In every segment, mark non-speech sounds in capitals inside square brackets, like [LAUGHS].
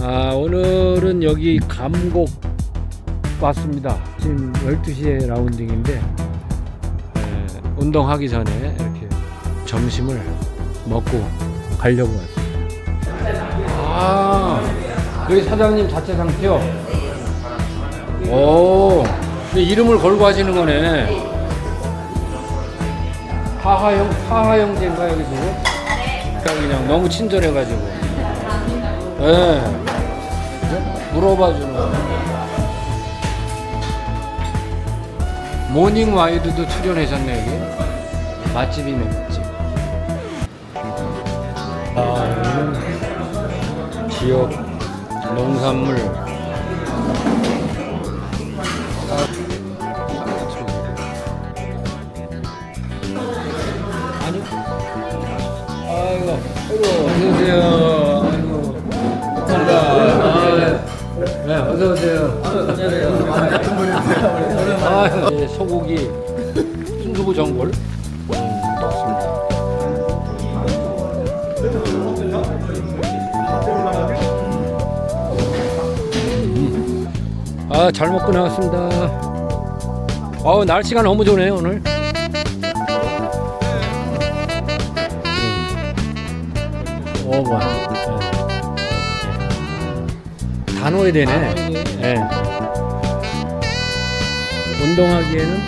저는 여기 감곡 왔습니다. 지금 12시에 라운딩인데 에, 운동하기 전에 이렇게 점심을 먹고 가려고 왔습니다. 아, 여기 사장님 자체 상표. 오, 이름을 걸고 하시는 거네. 하하영, 하하영제인가 여기 지금? 그냥 그냥 너무 친절해가지고. 예. 물어봐 주는 거. 모닝 와이드도 출연하셨네 여기. 맛집이네 맛집. 아 지역 농산물. 어서오세요. 아, 예, 소고기, 순두부 전골. 음, 좋습니다. 음. 아, 잘 먹고 나왔습니다. 어, 날씨가 너무 좋네요, 오늘. 어, 뭐. 다 넣어야 되네. 예. 운동하기에는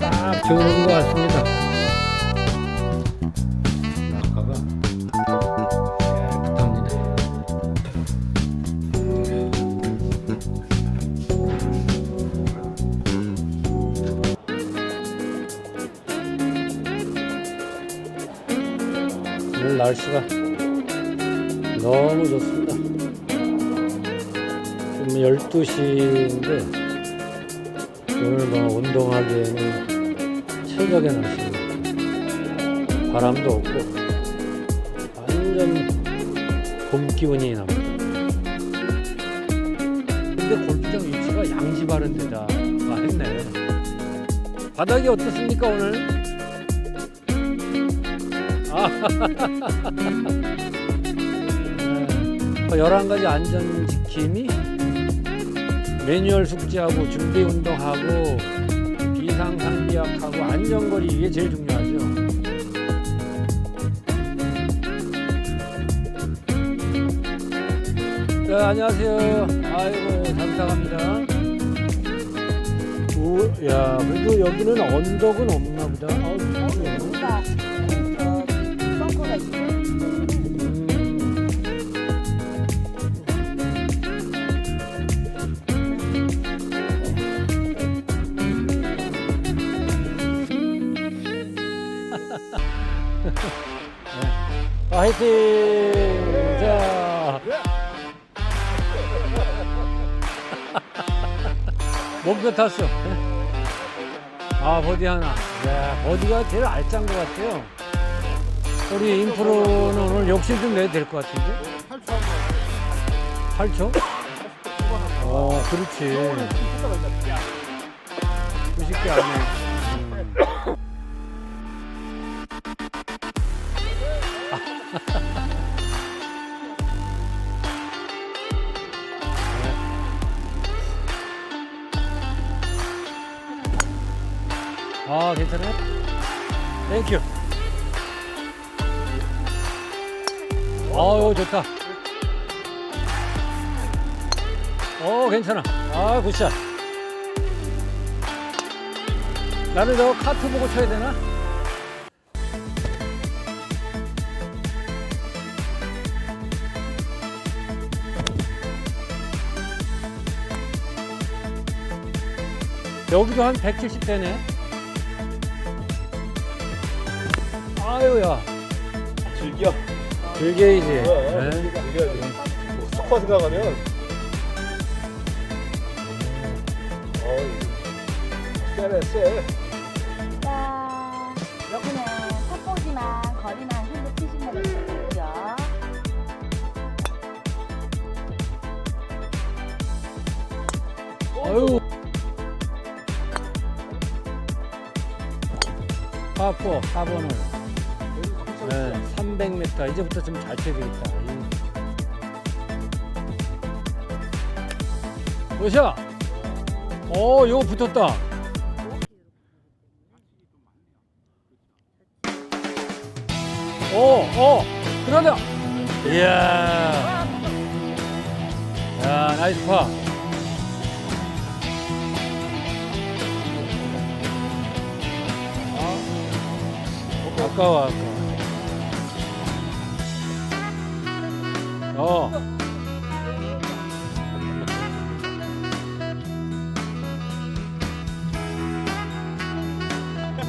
딱 좋은 것 같습니다. 아까가 깨끗합니다. 오늘 날씨가 너무 좋습니다. 지금 12시인데 오늘 뭐 운동하기에는 최적의 날씨입니다. 바람도 없고 완전 봄 기운이 납니다. 근데 골프장 위치가 양지 바른 데다가 했네. 바닥이 어떻습니까 오늘? 아, [LAUGHS] 네. 11가지 안전 지킴이 매뉴얼 숙지하고 준비 운동하고 비상 상비약하고 안전거리 이게 제일 중요하죠. 네, 안녕하세요. 아이고 감사합니다. 오, 야 그래도 여기는 언덕은 없나 보다. 어, 화이팅! 자. 목표 탔어. 아, 버디 하나. 야, 버디가 제일 알짠 것 같아요. 우리 인프로는 오늘 욕심 좀 내도 될 것 같은데? 8초? 어, 그렇지. 90개 안에. 음. 아, 괜찮아요? 땡큐. 아유, 좋다. 어, 괜찮아. 아, 굿샷. 나는 저 카트 보고 쳐야 되나? 여기도 한 170 되네. 아유야. 즐겨. 즐겨야지. 네. 즐겨야지. 뭐 스쿼트 가면 어이 세네 세. 파포 4번을 네, 300m 이제부터 좀 잘 쳐야 되겠다. 이- 으쌰. 어, 이거 붙었다. 오, 어, 그러다. 이야. 야, 나이스 파. 아까워, 아까워. 어.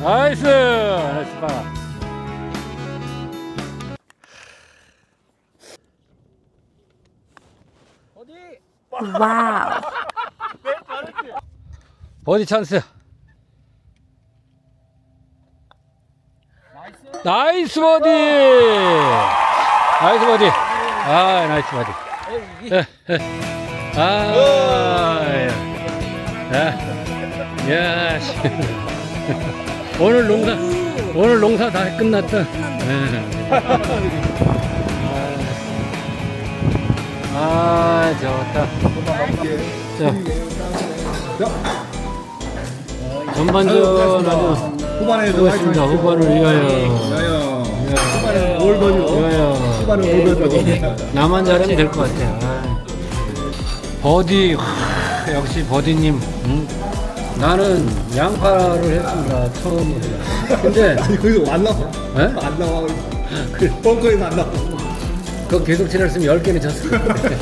나이스! 나이스 파. 와우. [LAUGHS] 버디 찬스. 나이스 버디. 나이스 버디. 아, 나이스 버디. 예, 예. 아, 야, 야, 씨. [LAUGHS] 오늘 농사, 오늘 농사 다 끝났다. 예. 아, 좋다. 자. 전반전 아주 후반에도 수고했습니다. 후반을 위하여. 후반에 올 버디로. 위하여. 후반에 올 버디로. 나만 잘하면 될 것 같아요. 아. 버디, 하, 역시 버디님. 응? 나는 양파를 했습니다. 처음으로. 근데, [LAUGHS] 아니 거기서 안 나와. 에? 안 나와. 그 벙커에서 안 나와. 그거 계속 지났으면 10개는 쳤을 텐데.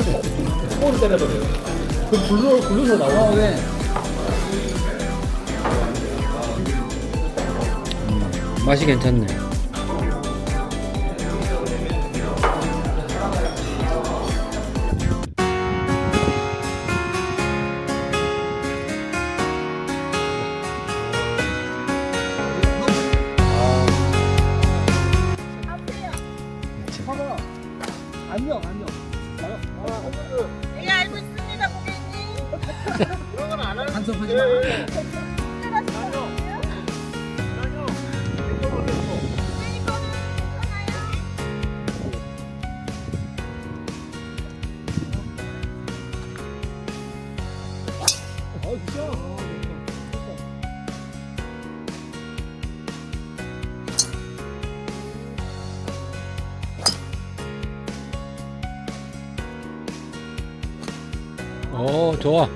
그 굴러 굴러서 나와 왜? 맛이 괜찮네. 오, 좋아.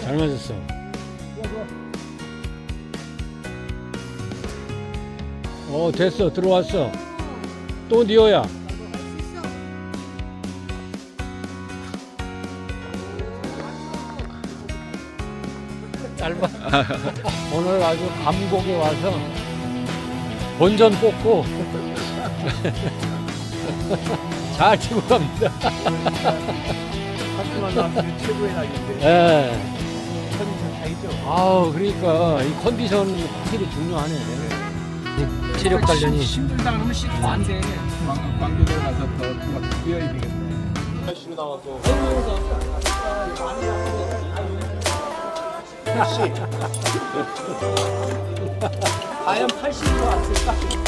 잘 맞았어. 어, 됐어. 들어왔어. 또 니어야. 짧아. [LAUGHS] 오늘 아주 감곡에 와서 본전 뽑고 [LAUGHS] 잘 치고 갑니다. 하지만 나 최고의 낙인데. 예. 컨디션 다. 아우 그러니까 이 컨디션 확실히 중요하네. 이 체력 관련이 힘들다 그러면 씻고 안 돼. 광- 광교도로 가서 더막 뛰어야 되겠네. [LAUGHS] 과연 80으로 왔을까?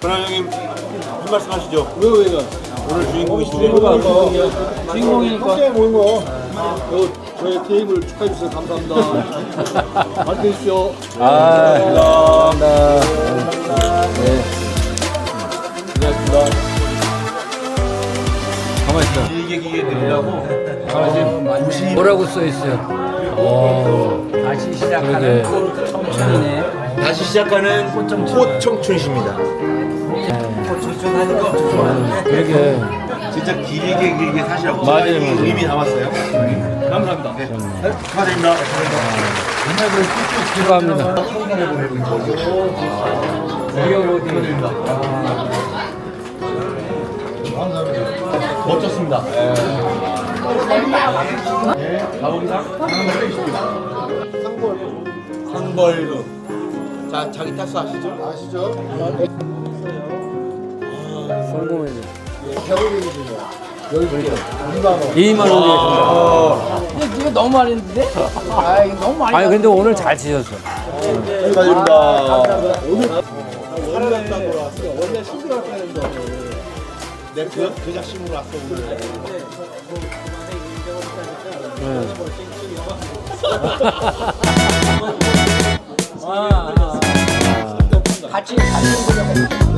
권한 형님 한 말씀 하시죠. 왜 왜가? 오늘 주인공이신데. 주인공이니까. 함께 모인 거. 요 저희 테이블 축하해 주셔서 감사합니다. [LAUGHS] 잘 되십시오. 아 감사합니다. 네. 고맙습니다. 가만 있어. 길게 길게 드리려고 가만 있어. 뭐라고 써 있어요? 오. 다시 그러게. 청춘이네. 다시 시작하는 꽃 청춘이십니다. 그러게. 진짜 길게 길게 사시라고 맞아요, 맞아요. 의미 담았어요. 감사합니다. 네. 축하드립니다. 축하합니다. 멋졌습니다. 상벌루. 자, 자기 타수 아시죠? 아시죠? 보니까 2만 원. 2만 원이겠습니다. 이거 너무 많이 했는데? 아, 이거 너무 많이 아니 근데 오늘 잘 치셨어. 축하드립니다. 오늘 원래 원래 힘들었다는데 내그 그 작심으로 왔어 오늘. 네. 같이 같이